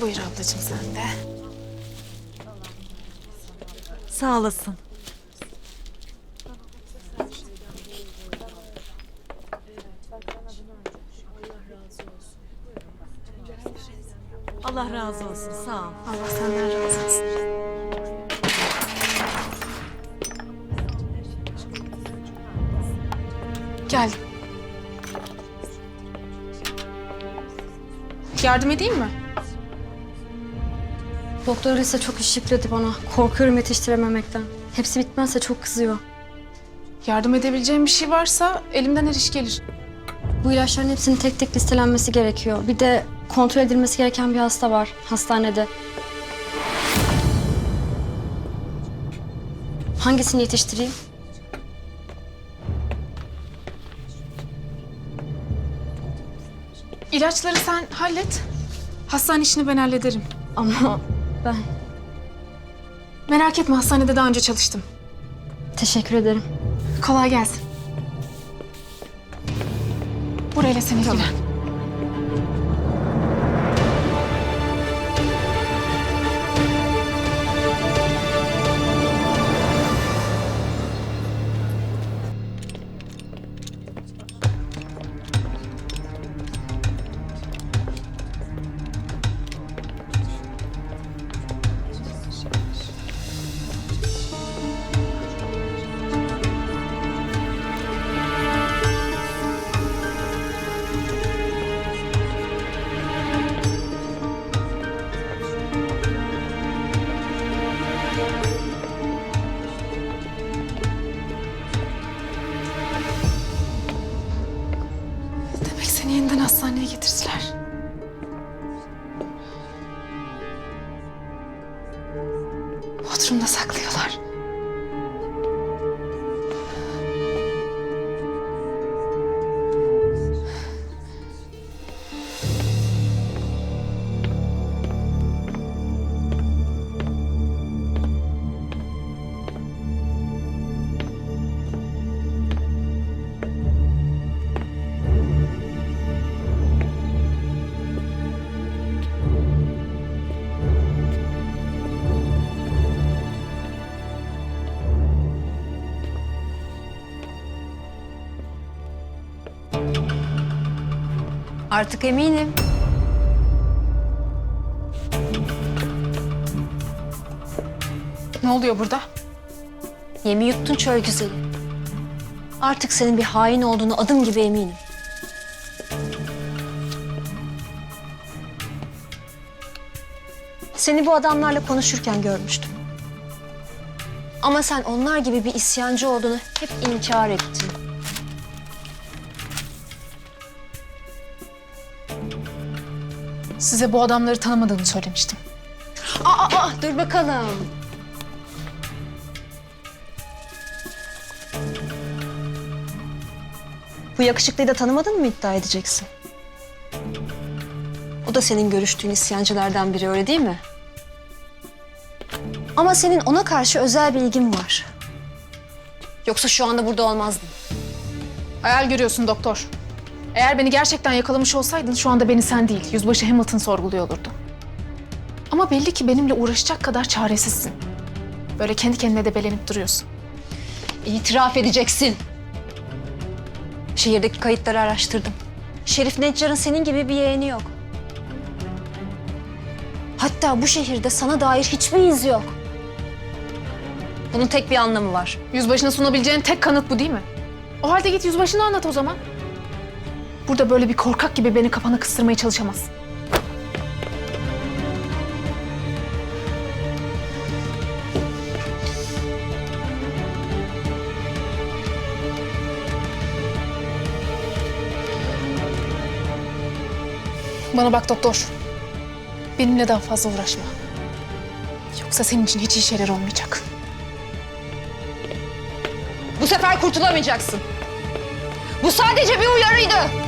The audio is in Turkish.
Buyur ablacığım sen de. Sağ olasın. Allah razı olsun. Sağ ol. Allah senden razı olsun. Geldim. Yardım edeyim mi? Doktor Lise çok iş yükledi bana. Korkuyorum yetiştirememekten. Hepsi bitmezse çok kızıyor. Yardım edebileceğim bir şey varsa elimden her iş gelir. Bu ilaçların hepsinin tek tek listelenmesi gerekiyor. Bir de kontrol edilmesi gereken bir hasta var hastanede. Hangisini yetiştireyim? İlaçları sen hallet. Hastane işini ben hallederim. Ama ben Merak etme hastanede daha önce çalıştım. teşekkür ederim. Kolay gelsin. Burayla sen ilgilen. Bodrum'da saklıyorlar. Artık eminim. Ne oluyor burada? Yemi yuttun çöl güzeli. Artık senin bir hain olduğunu adım gibi eminim. Seni bu adamlarla konuşurken görmüştüm. Ama sen onlar gibi bir isyancı olduğunu hep inkar ettin. Size bu adamları tanımadığını söylemiştim. Aa, aa, dur bakalım. Bu yakışıklıyı da tanımadın mı iddia edeceksin? O da senin görüştüğün isyancılardan biri öyle değil mi? Ama senin ona karşı özel bir ilgin var. Yoksa şu anda burada olmazdın. Hayal görüyorsun doktor. Eğer beni gerçekten yakalamış olsaydın şu anda beni sen değil, yüzbaşı Hamilton sorguluyor olurdu. Ama belli ki benimle uğraşacak kadar çaresizsin. Böyle kendi kendine de belenip duruyorsun. İtiraf edeceksin. Şehirdeki kayıtları araştırdım. Şerif Neccar'ın senin gibi bir yeğeni yok. Hatta bu şehirde sana dair hiçbir iz yok. Bunun tek bir anlamı var. Yüzbaşına sunabileceğin tek kanıt bu değil mi? O halde git yüzbaşına anlat o zaman. Burada böyle bir korkak gibi beni kafana kıstırmaya çalışamazsın. Bana bak doktor. Benimle daha fazla uğraşma. Yoksa senin için hiç iyi şeyler olmayacak. Bu sefer kurtulamayacaksın. Bu sadece bir uyarıydı.